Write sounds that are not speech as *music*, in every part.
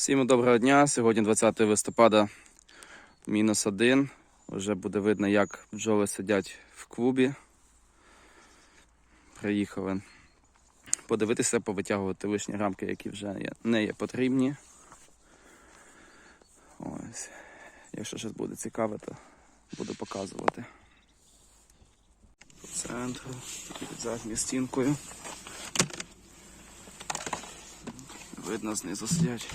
Всім доброго дня. Сьогодні 20 листопада, мінус один. Вже буде видно, як бджоли сидять в клубі. Приїхали подивитися, повитягувати лишні рамки, які вже не є потрібні. Ось. Якщо щось буде цікаве, то буду показувати. По центру, під задньою стінкою. Видно, знизу сидять.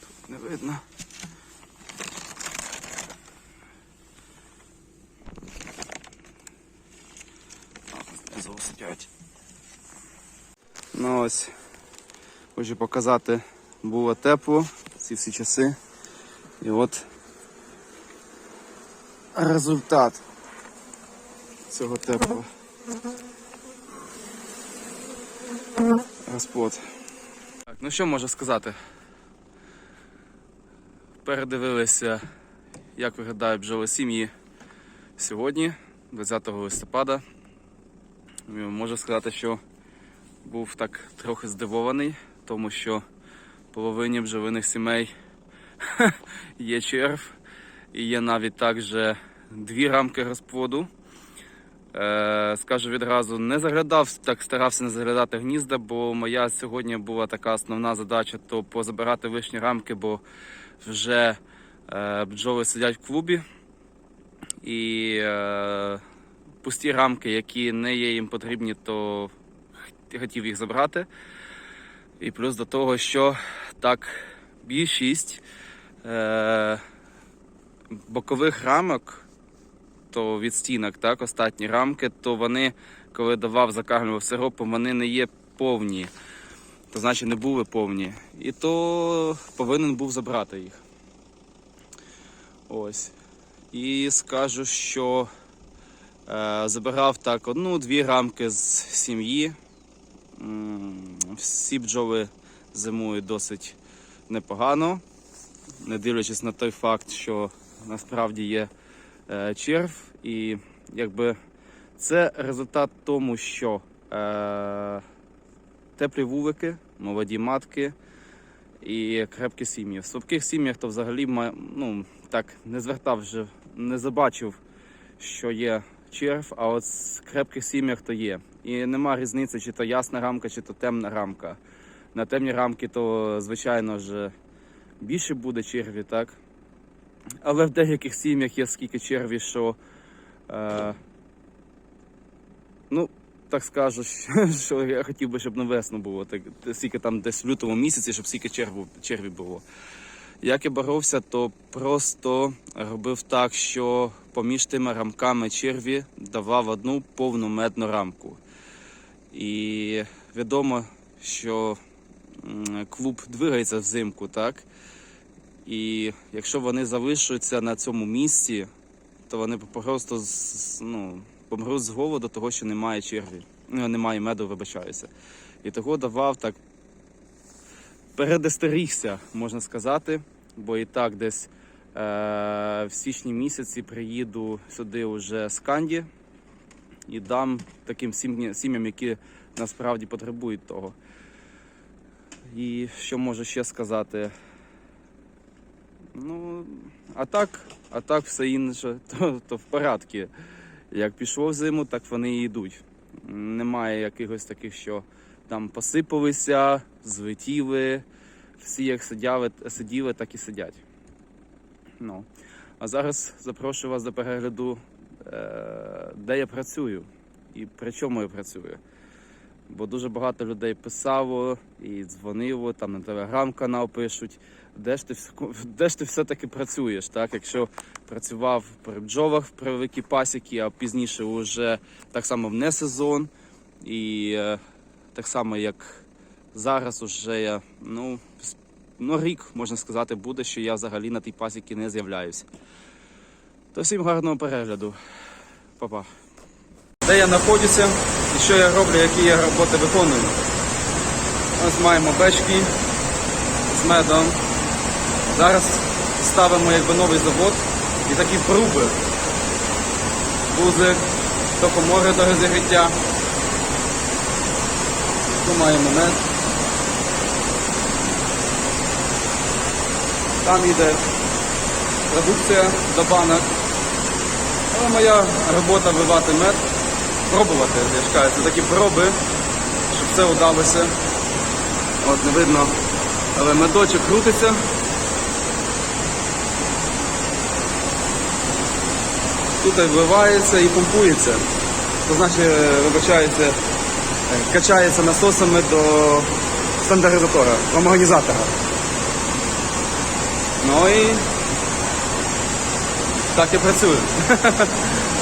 Тут не видно. Знизу сидять. Ну ось, хочу показати, було тепло ці всі часи. І от результат цього теплого. Розплод. Так, ну що можу сказати? Передивилися, як виглядають бджоли сім'ї сьогодні, 20 листопада. Можу сказати, що був так трохи здивований, тому що половині бджолиних сімей *laughs* є черв і є навіть також дві рамки розплоду. Е, скажу відразу, не заглядав, так старався не заглядати гнізда, бо моя сьогодні була така основна задача то позабирати вишні рамки, бо вже е, бджоли сидять в клубі. І е, пусті рамки, які не є їм потрібні, то хотів їх забрати. І плюс до того, що так більшість е, бокових рамок то від стінок, так, остатні рамки, то вони, коли давав, закармлював сиропом, вони не є повні. То значить не були повні. І то повинен був забрати їх. Ось. І скажу, що е, забирав так одну-дві рамки з сім'ї. Всі бджоли зимують досить непогано, не дивлячись на той факт, що насправді є черв, і якби це результат тому, що е, теплі вулики, молоді матки і крепкі сім'ї. В слабких сім'ях то взагалі ну, так не звертав вже, не забачив, що є черв, а от в крепких сім'ях то є. І нема різниці, чи то ясна рамка, чи то темна рамка. На темні рамки, то звичайно ж більше буде черві, так? Але в деяких сім'ях є скільки черві, що. Е, ну, так скажу, *laughs* що, я хотів би, щоб на весну було. Так, стільки там десь в лютому місяці, щоб стільки черву, черві було. Як я боровся, то просто робив так, що поміж тими рамками черві давав одну повну медну рамку. І відомо, що клуб двигається взимку, так? І якщо вони залишаться на цьому місці, то вони просто ну, помруть з голоду, того, що немає черві. Ну, немає меду, вибачаюся. І того давав так передестерігся, можна сказати, бо і так десь е- в січні місяці приїду сюди вже з Канді і дам таким сім'ям, які насправді потребують того. І що можу ще сказати? Ну, а так, а так все інше, *laughs* то, то в порядку. Як пішло в зиму, так вони і йдуть. Немає якихось таких, що там посипалися, злетіли. Всі як сиділи, сиділи, так і сидять. Ну. А зараз запрошую вас до перегляду, е, де я працюю і при чому я працюю. Бо дуже багато людей писало і дзвонило, там на телеграм-канал пишуть, де ж ти, *laughs* де ж ти все-таки працюєш, так? Якщо працював при бджолах при великій пасіки, а пізніше вже так само в не сезон. І е, так само, як зараз, уже я, ну, ну, рік, можна сказати, буде, що я взагалі на тій пасіці не з'являюся. То всім гарного перегляду. Па-па. Де я знаходжуся і що я роблю, які я роботи виконую. Ось маємо бечки з медом. Зараз ставимо якби новий завод і такі пруби. Бузик, токомори до розігріття. Тут маємо мед. Там йде продукція до банок. Але моя робота вивати мед, пробувати, я ж кажу, це такі проби, щоб все вдалося. От не видно, але медочок крутиться. Тут вливається і помпується. То значить, е, вибачається, е, качається насосами до стандартизатора, гомогенізатора. Ну і так і працює. *laughs*